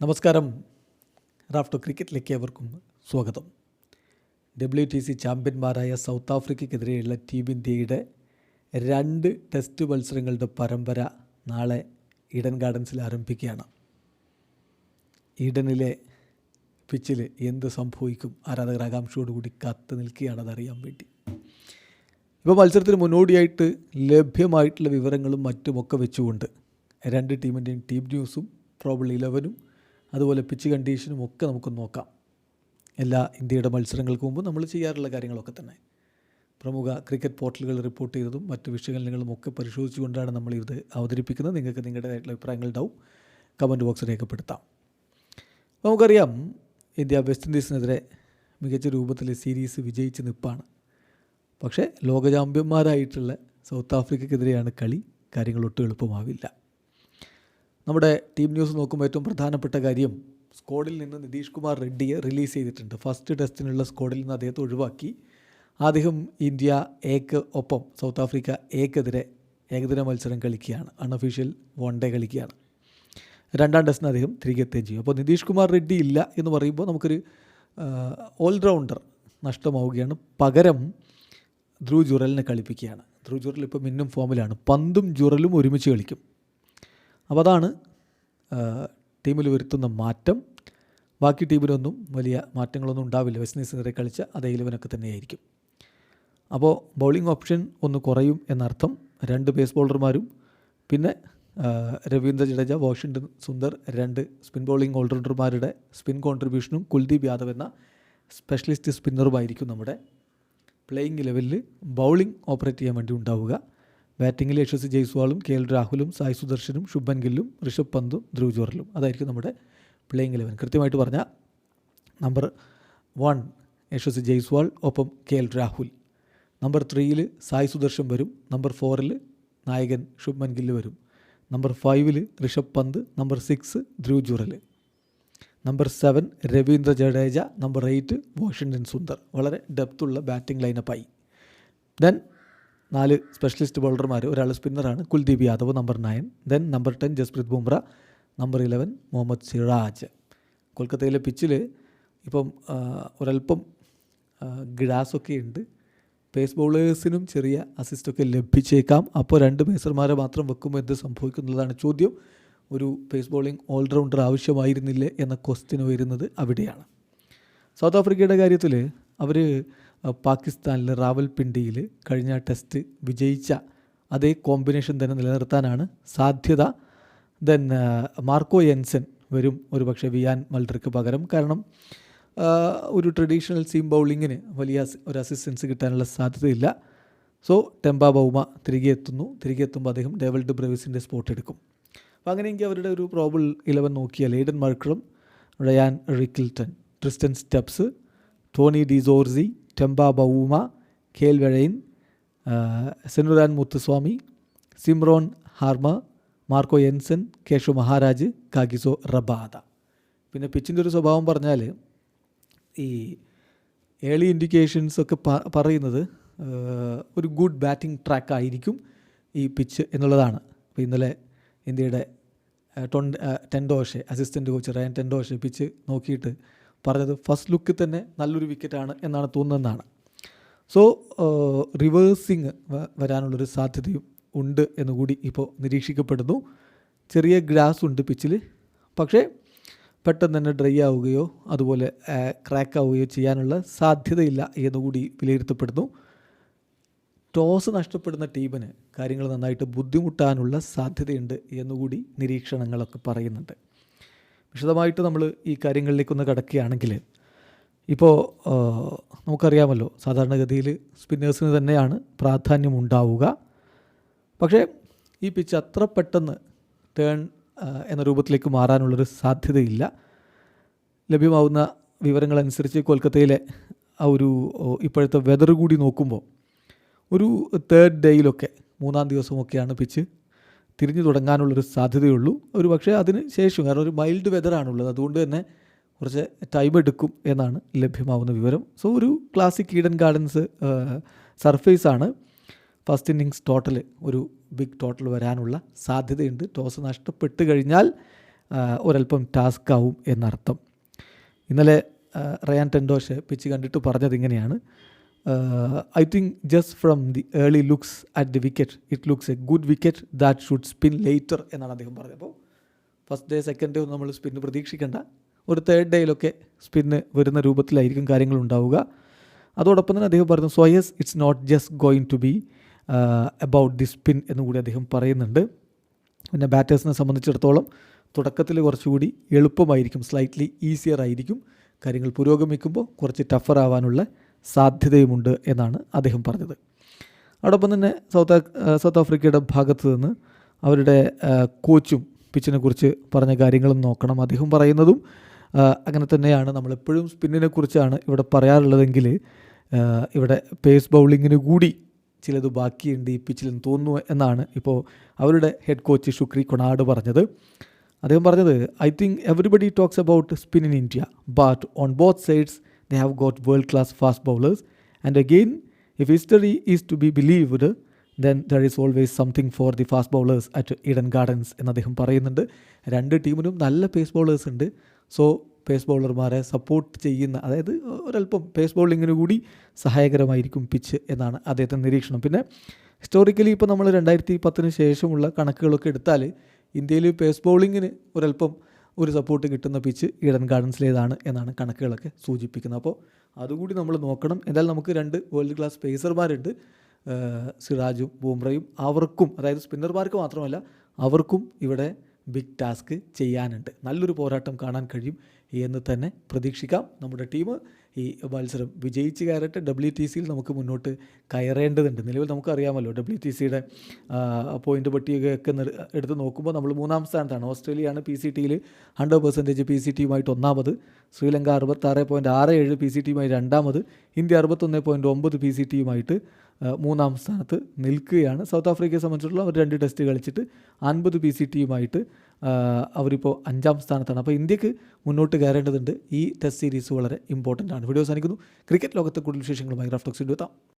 നമസ്കാരം. റാഫ്റ്റോ ക്രിക്കറ്റിലേക്ക് ഏവർക്കും സ്വാഗതം. ഡബ്ല്യു ടി സി ചാമ്പ്യന്മാരായ സൗത്ത് ആഫ്രിക്കയ്ക്കെതിരെയുള്ള ടീം ഇന്ത്യയുടെ രണ്ട് ടെസ്റ്റ് മത്സരങ്ങളുടെ പരമ്പര നാളെ ഈഡൻ ഗാർഡൻസിൽ ആരംഭിക്കുകയാണ്. ഈഡനിലെ പിച്ചിൽ എന്ത് സംഭവിക്കും? ആരാധകർ ആകാംക്ഷയോടുകൂടി കാത്തു നിൽക്കുകയാണ് അതറിയാൻ വേണ്ടി. ഇപ്പോൾ മത്സരത്തിന് മുന്നോടിയായിട്ട് ലഭ്യമായിട്ടുള്ള വിവരങ്ങളും മറ്റുമൊക്കെ വെച്ചുകൊണ്ട് രണ്ട് ടീമിന്റെയും ടീം ന്യൂസും പ്രോബിൾ ഇലവനും അതുപോലെ പിച്ച് കണ്ടീഷനും ഒക്കെ നമുക്ക് നോക്കാം. എല്ലാ ഇന്ത്യയുടെ മത്സരങ്ങൾക്ക് മുമ്പ് നമ്മൾ ചെയ്യാറുള്ള കാര്യങ്ങളൊക്കെ തന്നെ. പ്രമുഖ ക്രിക്കറ്റ് പോർട്ടലുകൾ റിപ്പോർട്ട് ചെയ്തതും മറ്റ് വിശകലനങ്ങളും ഒക്കെ പരിശോധിച്ചുകൊണ്ടാണ് നമ്മൾ ഇത് അവതരിപ്പിക്കുന്നത്. നിങ്ങൾക്ക് നിങ്ങളുടേതായിട്ടുള്ള അഭിപ്രായങ്ങൾ ഉണ്ടാവും കമന്റ് ബോക്സ് രേഖപ്പെടുത്താം. നമുക്കറിയാം ഇന്ത്യ വെസ്റ്റ് ഇൻഡീസിനെതിരെ മികച്ച രൂപത്തിൽ സീരീസ് വിജയിച്ച് നിൽപ്പാണ് പക്ഷേ ലോക ചാമ്പ്യന്മാരായിട്ടുള്ള സൗത്ത് ആഫ്രിക്കക്കെതിരെയാണ് കളി. കാര്യങ്ങൾ ഒട്ടും എളുപ്പമാവില്ല. നമ്മുടെ ടീം ന്യൂസ് നോക്കുമ്പോൾ ഏറ്റവും പ്രധാനപ്പെട്ട കാര്യം സ്ക്വാഡിൽ നിന്ന് നിതീഷ് കുമാർ റെഡ്ഡിയെ റിലീസ് ചെയ്തിട്ടുണ്ട്. ഫസ്റ്റ് ടെസ്റ്റിനുള്ള സ്ക്വാഡിൽ നിന്ന് അദ്ദേഹത്തെ ഒഴിവാക്കി. അദ്ദേഹം ഇന്ത്യ എക്ക് ഒപ്പം സൗത്ത് ആഫ്രിക്ക എക്കെതിരെ ഏകദിന മത്സരം കളിക്കുകയാണ്. അൺഒഫീഷ്യൽ വൺ ഡേ കളിക്കുകയാണ്. രണ്ടാം ടെസ്റ്റിന് അദ്ദേഹം തിരികെ എത്തുകയും ചെയ്യും. അപ്പോൾ നിതീഷ് കുമാർ റെഡ്ഡി ഇല്ല എന്ന് പറയുമ്പോൾ നമുക്കൊരു ഓൾറൗണ്ടർ നഷ്ടമാവുകയാണ്. പകരം ധ്രുവ് ജുറലിനെ കളിപ്പിക്കുകയാണ്. ധ്രുവ് ജുറൽ ഇപ്പോൾ മിന്നും ഫോമിലാണ്. പന്തും ജുറലും ഒരുമിച്ച് കളിക്കും. അപ്പോൾ അതാണ് ടീമിൽ വരുത്തുന്ന മാറ്റം. ബാക്കി ടീമിലൊന്നും വലിയ മാറ്റങ്ങളൊന്നും ഉണ്ടാവില്ല. വെസ്റ്റ് ഇൻഡീസിനെതിരെ കളിച്ച അതേ ഇലവനൊക്കെ തന്നെയായിരിക്കും. അപ്പോൾ ബൗളിംഗ് ഓപ്ഷൻ ഒന്ന് കുറയും എന്നർത്ഥം. രണ്ട് പേസ് ബോളർമാരും പിന്നെ രവീന്ദ്ര ജഡേജ വാഷിംഗ്ടൺ സുന്ദർ രണ്ട് സ്പിൻ ബോളിംഗ് ഓൾറൗണ്ടർമാരുടെ സ്പിൻ കോൺട്രിബ്യൂഷനും കുൽദീപ് യാദവ് എന്ന സ്പെഷ്യലിസ്റ്റ് സ്പിന്നറുമായിരിക്കും നമ്മുടെ പ്ലേയിങ് ലെവലിൽ ബൗളിംഗ് ഓപ്പറേറ്റ് ചെയ്യാൻ വേണ്ടി ഉണ്ടാവുക. ബാറ്റിങ്ങിൽ യശസ്വി ജയ്സ്വാളും കെ എൽ രാഹുലും സായ് സുദർശനും ശുഭൻ ഗില്ലും ഋഷഭ് പന്തും ധ്രുവ് ജോറലും. അതായിരിക്കും നമ്മുടെ പ്ലേയിങ് ഇലവൻ കൃത്യമായിട്ട് പറഞ്ഞാൽ നമ്പർ വൺ യശസ്വി ജയ്സ്വാൾ ഒപ്പം കെ എൽ രാഹുൽ. നമ്പർ ത്രീയിൽ സായ് സുദർശൻ വരും. നമ്പർ ഫോറിൽ നായകൻ ശുഭൻ ഗില്ല് വരും. നമ്പർ ഫൈവിൽ Rishabh Pant number six Dhruv Jurel number seven Ravindra Jadeja number eight Washington Sundar. വളരെ ഡെപ്തുള്ള ബാറ്റിംഗ് ലൈനപ്പായി ദെൻ നാല് സ്പെഷ്യലിസ്റ്റ് ബൗളർമാർ ഒരാൾ സ്പിന്നറാണ് Kuldeep Yadav number nine then number ten Jasprit Bumrah. Number eleven Mohammed Siraj കൊൽക്കത്തയിലെ പിച്ചിൽ ഇപ്പം ഒരല്പം ഗ്രാസൊക്കെ ഉണ്ട്. പേസ് ബൗളേഴ്സിനും ചെറിയ അസിസ്റ്റൊക്കെ ലഭിച്ചേക്കാം. അപ്പോൾ രണ്ട് പേസർമാരെ മാത്രം വെക്കുമ്പോൾ എന്ത് സംഭവിക്കുന്നുള്ളതാണ് ചോദ്യം. ഒരു പേസ് ബോളിംഗ് ഓൾറൗണ്ടർ ആവശ്യമായിരുന്നില്ലേ? എന്ന ക്വസ്റ്റിന് വരുന്നത് അവിടെയാണ്. സൗത്ത് ആഫ്രിക്കയുടെ കാര്യത്തിൽ അവർ പാകിസ്ഥാനിൽ റാവൽപിണ്ടിയിൽ കഴിഞ്ഞ ടെസ്റ്റ് വിജയിച്ച അതേ കോമ്പിനേഷൻ തന്നെ നിലനിർത്താനാണ് സാധ്യത. ദെൻ മാർക്കോ യെൻസൻ വരും ഒരു പക്ഷേ വിയാൻ മൾഡർക്ക് പകരം. കാരണം ഒരു ട്രഡീഷണൽ സീം ബൗളിങ്ങിന് വലിയ ഒരു അസിസ്റ്റൻസ് കിട്ടാനുള്ള സാധ്യതയില്ല. സോ ടെമ്പ ബൗമ തിരികെ എത്തുന്നു. തിരികെ എത്തുമ്പോൾ അദ്ദേഹം ഡേവൽഡ് ബ്രവിസിന്റെ സ്പോട്ട് എടുക്കും. അപ്പോൾ അങ്ങനെയെങ്കിൽ അവരുടെ ഒരു പ്രോബിൾ ഇലവൻ നോക്കിയാൽ Aiden Markram Ryan Rickelton Tristan Stubbs Tony de Zorzi Temba Bavuma Kyle Verreynne Senuran Muthusamy Simon Harmer Marco Jansen Keshav Maharaj Kagiso Rabada പിന്നെ പിച്ചിന്റെ ഒരു സ്വഭാവം പറഞ്ഞാൽ ഈ ഏളി ഇൻഡിക്കേഷൻസ് ഒക്കെ പറയുന്നത് ഒരു ഗുഡ് ബാറ്റിംഗ് ട്രാക്ക് ആയിരിക്കും ഈ പിച്ച് എന്നുള്ളതാണ്. അപ്പോൾ ഇന്നലെ ഇന്ത്യയുടെ ടൊൺ ten Doeschate assistant coach Ryan ten Doeschate pitch നോക്കിയിട്ട് പറഞ്ഞത് ഫസ്റ്റ് ലുക്കിൽ തന്നെ നല്ലൊരു വിക്കറ്റാണ് എന്നാണ് തോന്നുന്നതെന്നാണ്. സോ റിവേഴ്സിങ് വരാനുള്ളൊരു സാധ്യതയും ഉണ്ട് എന്നുകൂടി ഇപ്പോൾ നിരീക്ഷിക്കപ്പെടുന്നു. ചെറിയ ഗ്രാസ് ഉണ്ട് പിച്ചിൽ പക്ഷേ പെട്ടെന്ന് തന്നെ ഡ്രൈ ആവുകയോ അതുപോലെ ക്രാക്ക് ആവുകയോ ചെയ്യാനുള്ള സാധ്യതയില്ല എന്നുകൂടി വിലയിരുത്തപ്പെടുന്നു. ടോസ് നഷ്ടപ്പെടുന്ന ടീമിന് കാര്യങ്ങൾ നന്നായിട്ട് ബുദ്ധിമുട്ടാനുള്ള സാധ്യതയുണ്ട് എന്നുകൂടി നിരീക്ഷണങ്ങളൊക്കെ പറയുന്നുണ്ട്. വിശദമായിട്ട് നമ്മൾ ഈ കാര്യങ്ങളിലേക്കൊന്ന് കടക്കുകയാണെങ്കിൽ ഇപ്പോൾ നമുക്കറിയാമല്ലോ സാധാരണഗതിയിൽ സ്പിന്നേഴ്സിന് തന്നെയാണ് പ്രാധാന്യം ഉണ്ടാവുക പക്ഷേ ഈ പിച്ച് അത്ര പെട്ടെന്ന് ടേൺ എന്ന രൂപത്തിലേക്ക് മാറാനുള്ളൊരു സാധ്യതയില്ല. ലഭ്യമാവുന്ന വിവരങ്ങളനുസരിച്ച് കൊൽക്കത്തയിലെ ആ ഒരു ഇപ്പോഴത്തെ വെതർ കൂടി നോക്കുമ്പോൾ ഒരു തേർഡ് ഡേയിലൊക്കെ മൂന്നാം ദിവസമൊക്കെയാണ് പിച്ച് തിരിഞ്ഞു തുടങ്ങാനുള്ളൊരു സാധ്യതയുള്ളൂ. ഒരു പക്ഷേ അതിന് ശേഷം കാരണം ഒരു മൈൽഡ് വെതറാണുള്ളത് അതുകൊണ്ട് തന്നെ കുറച്ച് ടൈം എടുക്കും എന്നാണ് ലഭ്യമാവുന്ന വിവരം. സോ ഒരു ക്ലാസിക് ഈഡൻ ഗാർഡൻസ് സർഫേസ് ആണ്. ഫസ്റ്റ് ഇന്നിങ്സ് ടോട്ടൽ ഒരു ബിഗ് ടോട്ടൽ വരാനുള്ള സാധ്യതയുണ്ട്. ടോസ് നഷ്ടപ്പെട്ട് കഴിഞ്ഞാൽ ഒരല്പം ടാസ്ക് ആവും എന്നർത്ഥം. ഇന്നലെ റയാൻ ടെൻഡോഷ് പിച്ച് കണ്ടിട്ട് പറഞ്ഞത് ഇങ്ങനെയാണ്. I think just from the early looks at the wicket it looks a good wicket that should spin later എന്നാണ് അദ്ദേഹം പറഞ്ഞത്. അപ്പോൾ ഫസ്റ്റ് ഡേ സെക്കൻഡ് ഡേ ഒന്നും നമ്മൾ സ്പിന്ന് പ്രതീക്ഷിക്കേണ്ട. ഒരു തേർഡ് ഡേയിലൊക്കെ സ്പിന്ന് വരുന്ന രൂപത്തിലായിരിക്കും കാര്യങ്ങൾ ഉണ്ടാവുക. അതോടൊപ്പം തന്നെ അദ്ദേഹം പറഞ്ഞു so yes it's not just going to be about the spin എന്ന് കൂടി അദ്ദേഹം പറയുന്നുണ്ട്. പിന്നെ ബാറ്റേഴ്സിനെ സംബന്ധിച്ചിടത്തോളം തുടക്കത്തിൽ കുറച്ചുകൂടി എളുപ്പമായിരിക്കും സ്ലൈറ്റ്ലി ഈസിയർ ആയിരിക്കും. കാര്യങ്ങൾ പുരോഗമിക്കുമ്പോൾ കുറച്ച് ടഫർ ആവാനുള്ള സാധ്യതയുമുണ്ട് എന്നാണ് അദ്ദേഹം പറഞ്ഞത്. അതോടൊപ്പം തന്നെ സൗത്ത് സൗത്ത് ആഫ്രിക്കയുടെ ഭാഗത്ത് നിന്ന് അവരുടെ കോച്ചും പിച്ചിനെ കുറിച്ച് പറഞ്ഞ കാര്യങ്ങളും നോക്കണം. അദ്ദേഹം പറയുന്നതും അങ്ങനെ തന്നെയാണ്. നമ്മളെപ്പോഴും സ്പിന്നിനെ കുറിച്ചാണ് ഇവിടെ പറയാറുള്ളതെങ്കിൽ ഇവിടെ പേസ് ബൗളിങ്ങിന് കൂടി ചിലത് ബാക്കിയുണ്ട് ഈ പിച്ചിലെന്ന് തോന്നുന്നു എന്നാണ് ഇപ്പോൾ അവരുടെ ഹെഡ് കോച്ച് ഷുക്രി കൊണാട് പറഞ്ഞത്. അദ്ദേഹം പറഞ്ഞത് I think everybody talks about spin in India but on both sides they have got world class fast bowlers. And again, if history is to be believed, then there is always something for the fast bowlers at Eden Gardens എന്ന് അദ്ദേഹം പറയുന്നുണ്ട്. രണ്ട് ടീമിനും നല്ല pace bowlers ഉണ്ട്. So pace ബൗളർമാരെ support ചെയ്യുന്ന അതായത് ഒരല്പം പേസ് ബൗളിങ്ങിന് കൂടി സഹായകരമായിരിക്കും പിച്ച് എന്നാണ് അദ്ദേഹത്തിന്റെ നിരീക്ഷണം. പിന്നെ ഹിസ്റ്റോറിക്കലി ഇപ്പോൾ നമ്മൾ രണ്ടായിരത്തി പത്തിന് ശേഷമുള്ള കണക്കുകളൊക്കെ എടുത്താൽ ഇന്ത്യയിൽ പേസ് ബൗളിങ്ങിന് ഒരല്പം ഒരു സപ്പോർട്ട് കിട്ടുന്ന പിച്ച് ഈഡൻ ഗാർഡൻസിലേതാണ് എന്നാണ് കണക്കുകളൊക്കെ സൂചിപ്പിക്കുന്നത്. അപ്പോൾ അതുകൂടി നമ്മൾ നോക്കണം. എന്തായാലും നമുക്ക് രണ്ട് വേൾഡ് ക്ലാസ് പേസർമാരുണ്ട് സിറാജും ബൂംറയും അവർക്കും അതായത് സ്പിന്നർമാർക്ക് മാത്രമല്ല അവർക്കും ഇവിടെ ബിഗ് ടാസ്ക് ചെയ്യാനുണ്ട്. നല്ലൊരു പോരാട്ടം കാണാൻ കഴിയും എന്ന് തന്നെ പ്രതീക്ഷിക്കാം. നമ്മുടെ ടീം ഈ മത്സരം വിജയിച്ച് കയറട്ടെ. ഡബ്ല്യു ടി സിയിൽ നമുക്ക് മുന്നോട്ട് കയറേണ്ടതുണ്ട്. നിലവിൽ നമുക്കറിയാമല്ലോ ഡബ്ല്യു ടി സിയുടെ പോയിന്റ് പട്ടികയൊക്കെ എടുത്ത് നോക്കുമ്പോൾ നമ്മൾ മൂന്നാം സ്ഥാനത്താണ്. ഓസ്ട്രേലിയയാണ് പി സി ടിയിൽ ഹൺഡ്രഡ് പെർസെന്റേജ് പി സി ടിയുമായിട്ട് ഒന്നാമത്. ശ്രീലങ്ക അറുപത്താറ് പോയിന്റ് ആറ് ഏഴ് പി സി ടിയുമായി രണ്ടാമത്. ഇന്ത്യ അറുപത്തൊന്ന് പോയിന്റ് ഒമ്പത് പി സി ടിയുമായിട്ട് മൂന്നാം സ്ഥാനത്ത് നിൽക്കുകയാണ്. സൗത്ത് ആഫ്രിക്കയെ സംബന്ധിച്ചിടത്തോളം അവർ രണ്ട് ടെസ്റ്റ് കളിച്ചിട്ട് അൻപത് പി സി ടിയുമായിട്ട് അവരിപ്പോൾ അഞ്ചാം സ്ഥാനത്താണ്. അപ്പോൾ ഇന്ത്യയ്ക്ക് മുന്നോട്ട് കയറേണ്ടതുണ്ട്. ഈ ടെസ്റ്റ് സീരീസ് വളരെ ഇമ്പോർട്ടന്റ് ആണ്. വീഡിയോ സാധിക്കുന്നു ക്രിക്കറ്റ് ലോകത്തെ കൂടുതൽ വിശേഷങ്ങളുമായി റഫ്റ്റോക്സ് എത്താം.